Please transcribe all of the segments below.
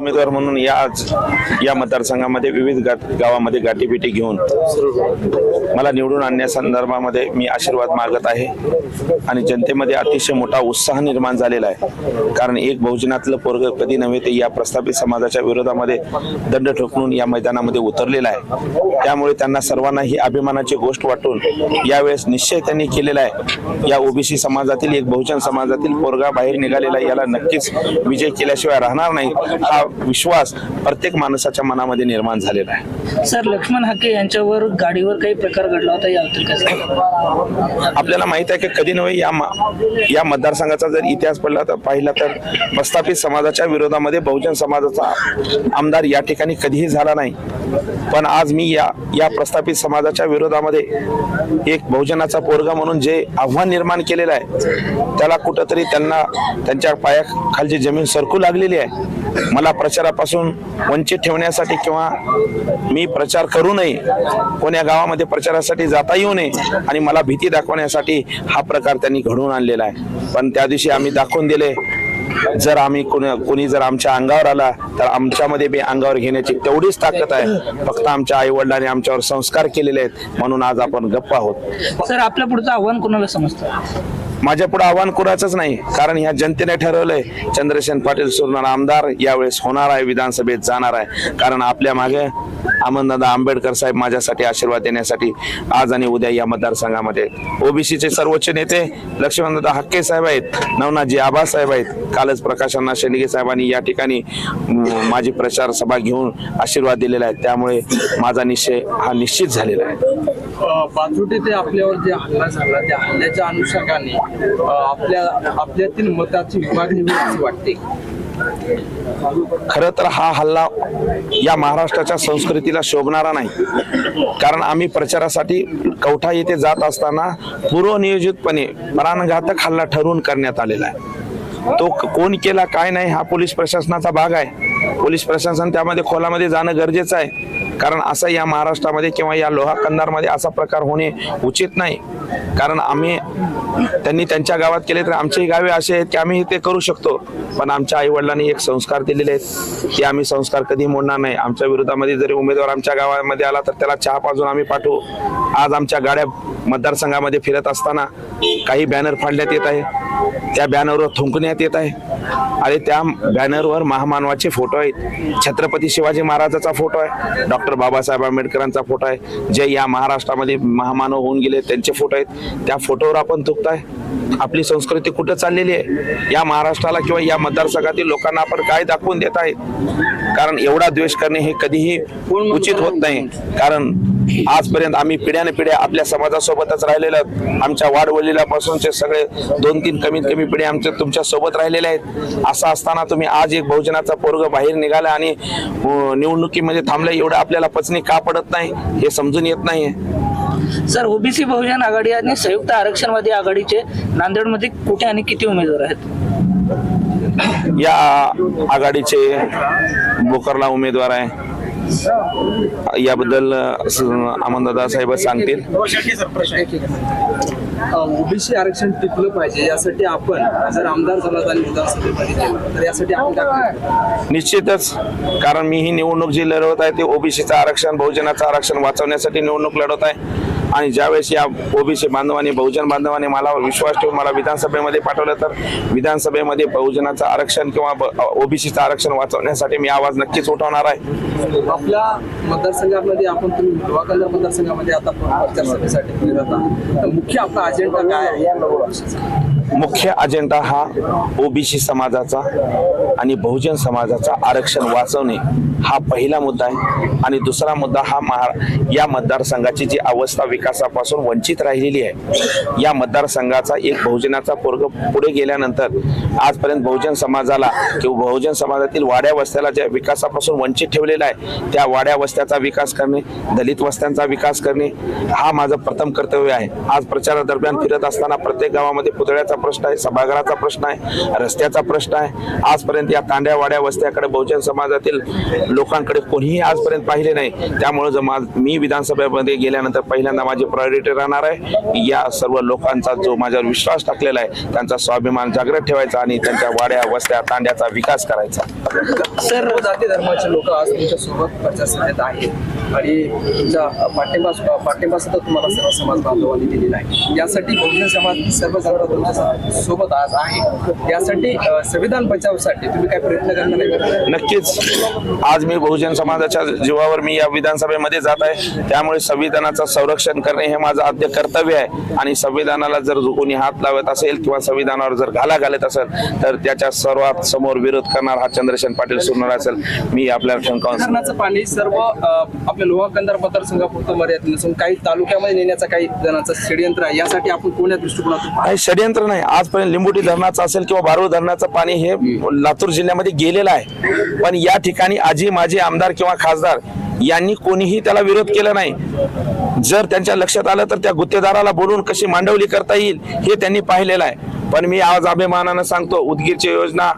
उमेदवार म्हणून या आज या मतदारसंघामध्ये विविध गा- गावामध्ये गाठीभेटी घेऊन मला निवडून आणण्यासंदर्भामध्ये मी आशीर्वाद मागत आहे. आणि जनतेमध्ये अतिशय मोठा उत्साह निर्माण झालेला आहे. कारण एक बहुजनातलं पोरग कधी नव्हे ते या प्रस्थापित समाजाच्या विरोधामध्ये दंड ठोकून या मैदानामध्ये उतरलेला आहे. त्यामुळे त्यांना सर्वांना ही अभिमानाची गोष्ट वाटून यावेळेस निश्चय त्यांनी केलेला आहे. या ओबीसी समाजातील एक बहुजन समाजातील पोरगा बाहेर निघालेला आहे. याला नक्कीच विजय केल्याशिवाय राहणार नाही. हा विश्वास प्रत्येक माणसाच्या मनामध्ये निर्माण झालेला आहे. सर लक्ष्मण हाके यांच्यावर गाडीवर काही प्रकार घडला होता याबद्दल काय आपल्याला माहीत आहे की कधी नव्हे या या मतदारसंघाचा जर इतिहास पडला तर पाहिला तर प्रस्थापित समाजाच्या विरोधामध्ये बहुजन समाजाचा आमदार या ठिकाणी कधीही झाला नाही. पण आज मी या या प्रस्थापित समाजाच्या विरोधामध्ये एक बहुजनाचा पोरगा म्हणून जे आव्हान निर्माण केलेलं आहे त्याला कुठंतरी त्यांना त्यांच्या पायाखालची जमीन सरकू लागलेली आहे. मला प्रचारापासून वंचित ठेवण्यासाठी किंवा मी प्रचार करू नये कोण्या गावामध्ये प्रचारासाठी जाता येऊ नये आणि मला भीती दाखवण्यासाठी हा प्रकार त्यांनी घडवून आणलेला आहे. पण त्या दिवशी आम्ही दाखवून दिले जर आम्ही कोणी जर आमच्या अंगावर आला तर आमच्यामध्ये बी अंगावर घेण्याची तेवढीच ताकद आहे. फक्त आमच्या आई वडिलांनी आमच्यावर संस्कार केलेले आहेत म्हणून आज आपण गप्पा आहोत. सर आपल्या पुढचं आव्हान कोणाला समजतं? माझ्या पुढे आव्हान कुणाचंच नाही कारण ह्या जनतेने ठरवलंय चंद्रसेन पाटील सुरणार आमदार यावेळेस होणार आहे विधानसभेत जाणार आहे. कारण आपल्या मागे अमनदादा आंबेडकर साहेब माझ्यासाठी आशीर्वाद देण्यासाठी आज आणि उद्या या मतदारसंघामध्ये ओबीसीचे सर्वोच्च नेते लक्ष्मणदादा हक्के साहेब आहेत नवनाथजी आबा साहेब आहेत. कालच प्रकाशांना शेंडगे साहेबांनी या ठिकाणी माझी प्रचार सभा घेऊन आशीर्वाद दिलेला आहे. त्यामुळे माझा निश्चय हा निश्चित झालेला आहे. अ, ते आपल्यावर जे हल्ला झाला त्या हल्ल्याच्या अनुषंगाने आपल्या आपल्यातील मताची विभागणी होईल असे वाटते खरं तर हा हल्ला या महाराष्ट्राच्या संस्कृतीला शोभणारा नाही. कारण आम्ही प्रचारासाठी कवठा येथे जात असताना पूर्वनियोजितपणे प्राणघातक हल्ला ठरवून करण्यात आलेला आहे. तो कोण केला काय नाही हा पोलीस प्रशासनाचा भाग आहे. पोलीस प्रशासन त्यामध्ये खोलामध्ये जाणं गरजेचं आहे. कारण असं या महाराष्ट्रामध्ये किंवा या लोहा कंदारमध्ये असा प्रकार होणे उचित नाही. कारण आम्ही त्यांनी त्यांच्या गावात केले तर आमचेही गावे असे आहेत की आम्ही ते करू शकतो. पण आमच्या आईवडिलांनी एक संस्कार दिलेले आहेत की आम्ही संस्कार कधी मोडणार नाही. आमच्या विरोधामध्ये जरी उमेदवार आमच्या गावामध्ये आला तर त्याला चहा पाजून आम्ही पाठवू. आज आमच्या गाड्या मतदारसंघामध्ये फिरत असताना काही बॅनर फाडण्यात येत आहे. त्या बॅनरवर थुंकण्यात येत आहे. आणि त्या बॅनरवर महामानवाचे फोटो आहेत. छत्रपती शिवाजी महाराजाचा फोटो आहे. डॉक्टर बाबासाहेब आंबेडकरांचा फोटो आहे. जे या महाराष्ट्रामध्ये महामानव होऊन गेले त्यांचे फोटो आहेत. त्या फोटोवर आपण थुकताय आपली संस्कृती कुठं चाललेली आहे? या महाराष्ट्राला किंवा या मतदारसंघातील लोकांना आपण काय दाखवून देत आहे कारण एवढा द्वेष करणे हे कधीही उचित होत नाही. कारण आजपर्यंत आम्ही पिढ्याने पिढ्या आपल्या समाजासोबतच राहिलेलो आहोत. आमच्या वाडवडिलापासूनचे सगळे दोन तीन कमीत कमी पिढ्या आमच्या तुमच्यासोबत राहिलेले आहेत. असं असताना तुम्ही आज एक बहुजनाचा पोरग बाहेर निघाला आणि निवडणुकीमध्ये थांबले एवढं आपल्याला पचनी का पडत नाही हे समजून येत नाहीये. सर ओबीसी बहुजन आघाडी आणि संयुक्त आरक्षणवादी आघाडीचे नांदेडमध्ये कुठे आणि किती उमेदवार आहेत? या आघाडीचे बोकरला उमेदवार आहे. याबद्दल अमनदादा साहेब सांगतील. ओबीसी आरक्षण टिकलं पाहिजे यासाठी आपण जर आमदार झालात आणि विधानसभेमध्ये गेलात, तर यासाठी आपण? निश्चितच कारण मी ही निवडणूक जी लढवत आहे ते ओबीसीचं आरक्षण बहुजनाचं आरक्षण वाचवण्यासाठी निवडणूक लढवत आहे. आणि ज्यावेळेस या ओबीसी बांधवांनी बहुजन बांधवांनी मला विश्वास ठेवून मला विधानसभेमध्ये पाठवलं तर विधानसभेमध्ये बहुजनाचं आरक्षण किंवा ओबीसीचं आरक्षण वाचवण्यासाठी मी आवाज नक्कीच उठवणार आहे. आपल्या मतदारसंघामध्ये आपण तुम्ही मतदारसंघामध्ये आता तर मुख्य आपला अजेंडा काय आहे? मुख्य अजेंडा हा ओबीसी समाजाचा आणि बहुजन समाजाचा आरक्षण वाचवणे हा पहिला मुद्दा आहे. आणि दुसरा मुद्दा हा महा या मतदारसंघाची जी अवस्था विकासापासून वंचित राहिलेली आहे. या मतदारसंघाचा एक बहुजनाचा पोरग पुढे गेल्यानंतर आजपर्यंत बहुजन समाजाला किंवा बहुजन समाजातील वाड्या वस्त्याला ज्या विकासापासून वंचित ठेवलेला आहे त्या वाड्या वस्त्याचा विकास करणे दलित वस्त्यांचा विकास करणे हा माझं प्रथम कर्तव्य आहे. आज प्रचारादरम्यान फिरत असताना प्रत्येक गावामध्ये पुतळ्याचा प्रश्न आहे सभागृहाचा प्रश्न आहे रस्त्याचा प्रश्न आहे. आजपर्यंत या तांड्या वाड्या वस्त्याकडे बहुजन समाजातील लोकांकडे कोणीही आजपर्यंत पाहिले नाही. त्यामुळे जर मा- मी विधानसभेमध्ये गेल्यानंतर पहिल्यांदा माझी प्रायोरिटी राहणार आहे. या सर्व लोकांचा जो माझ्यावर विश्वास टाकलेला आहे त्यांचा स्वाभिमान जागृत ठेवायचा आणि त्यांच्या वाड्या वस्त्या तांड्याचा विकास करायचा. सर्व जाती धर्माचे लोक आज तुमच्यासोबत प्रचार आहेत. आणि तुमच्या पाठिंबा पाठिंबा सुद्धा तुम्हाला सर्व समाज बांधवांनी दिलेला आहे. यासाठी बहुजन समाज सर्व जण तुमच्यासोबत आज आहे. यासाठी संविधान बचावासाठी तुम्ही काय प्रयत्न करणार आहे? नक्कीच. आज मी बहुजन समाजाच्या जीवावर मी या विधानसभेमध्ये जात आहे. त्यामुळे संविधानाचं संरक्षण करणे हे माझं आद्य कर्तव्य आहे. आणि संविधानाला जर कोणी हात लावत असेल किंवा संविधानावर जर घाला घालत असेल तर त्याच्या सर्वात समोर विरोध करणार हा चंद्रशेन पाटील सुरणार असेल. मी आपल्याला ठणकावून धरणाचं पाणी सर्व आपल्या लोहा कंदार मतदारसंघापुरतं मर्यादित नसून काही तालुक्यामध्ये नेण्याचा काही जणांचा षडयंत्र आहे. यासाठी आपण कोण्या दृष्टिकोनातून काही षडयंत्र नाही. आजपर्यंत लिंबोटी धरणाचं असेल किंवा बारू धरणाचं पाणी हे लातूर जिल्ह्यामध्ये गेलेलं आहे. पण या ठिकाणी आजी माजी आमदार किंवा खासदार यांनी कोणीही त्याला विरोध केला नाही. जर त्यांच्या लक्षात आलं तर त्या गुत्तेदाराला बोलून कशी मांडवली करता येईल हे त्यांनी पाहिलेलं आहे. पण मी आज अभिमानानं सांगतो उदगीरची योजना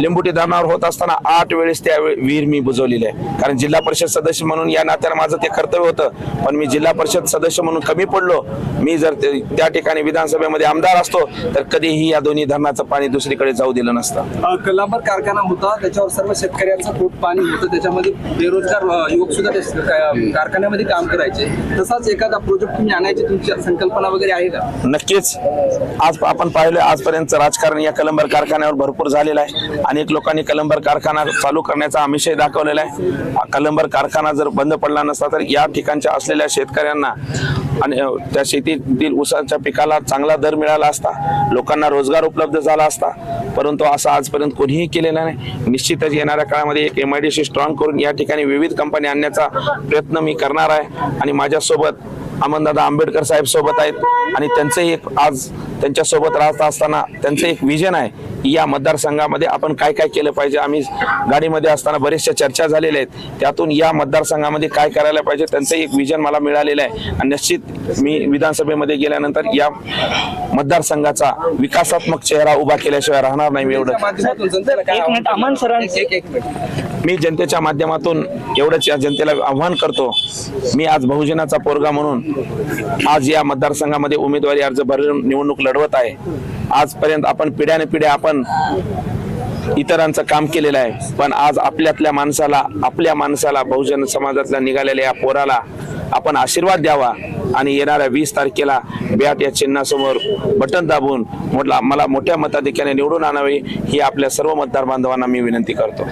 लिंबुटी धरणावर होत असताना आठ वेळेस त्या विहीर मी बुजवलेली. आहे कारण जिल्हा परिषद सदस्य म्हणून या नात्यानं माझं ते कर्तव्य होतं. पण मी जिल्हा परिषद सदस्य म्हणून कमी पडलो. मी जर त्या ठिकाणी विधानसभेमध्ये आमदार असतो तर कधीही या दोन्ही धरणाचं पाणी दुसरीकडे जाऊ दिलं नसतं. कलांबर कारखाना होता त्याच्यावर सर्व शेतकऱ्यांचं पोट पाणी होतं त्याच्यामध्ये बेरोजगार युवक सुद्धा कारखान्यामध्ये काम करायचे. तसाच एखादा प्रोजेक्ट तुम्ही आणायची तुमची संकल्पना वगैरे आहे का? नक्कीच. आज आपण पाहिलं आजपर्यंत राजकारण या कलंबर कारखान्यावर भरपूर झालेलं आहे. अनेक लोकांनी कलंबर कारखाना चालू करण्याचा आमिषही दाखवलेला आहे. कलंबर कारखाना जर बंद पडला नसता तर या ठिकाणच्या असलेल्या शेतकऱ्यांना आणि त्या शेतीतील ऊसाच्या पिकाला चांगला दर मिळाला असता लोकांना रोजगार उपलब्ध झाला असता परंतु असं आजपर्यंत कोणीही केलेलं नाही. निश्चितच येणाऱ्या काळामध्ये एक M I D C strong करून या ठिकाणी विविध कंपनी आणण्याचा प्रयत्न मी करणार आहे. आणि माझ्यासोबत अमनदादा आंबेडकर साहेब सोबत आहेत. आणि त्यांचं एक आज त्यांच्यासोबत राहत असताना त्यांचं एक विजन आहे की या मतदारसंघामध्ये आपण काय काय केलं पाहिजे. आम्ही गाडीमध्ये असताना बरेचशा चर्चा झालेल्या आहेत. त्यातून या मतदारसंघामध्ये काय करायला पाहिजे त्यांचं एक विजन मला मिळालेलं आहे. आणि निश्चित मी विधानसभेमध्ये गेल्यानंतर या मतदारसंघाचा विकासात्मक चेहरा उभा केल्याशिवाय राहणार नाही मी एवढं. मी जनतेच्या माध्यमातून एवढंच या जनतेला आव्हान करतो. मी आज बहुजनाचा पोरगा म्हणून आज या मतदारसंघामध्ये उमेदवारी अर्ज भरून निवडणूक लढवत आहे. आजपर्यंत आपण पिढ्याने पिढ्या आपण इतरांचं काम केलेलं आहे. पण आज आपल्यातल्या माणसाला आपल्या माणसाला बहुजन समाजातल्या निघालेल्या या पोराला आपण आशीर्वाद द्यावा आणि येणाऱ्या वीस तारखेला बॅट या चिन्हासमोर बटन दाबून म्हटलं मला मोठ्या मताधिक्याने निवडून आणावे ही आपल्या सर्व मतदार बांधवांना मी विनंती करतो.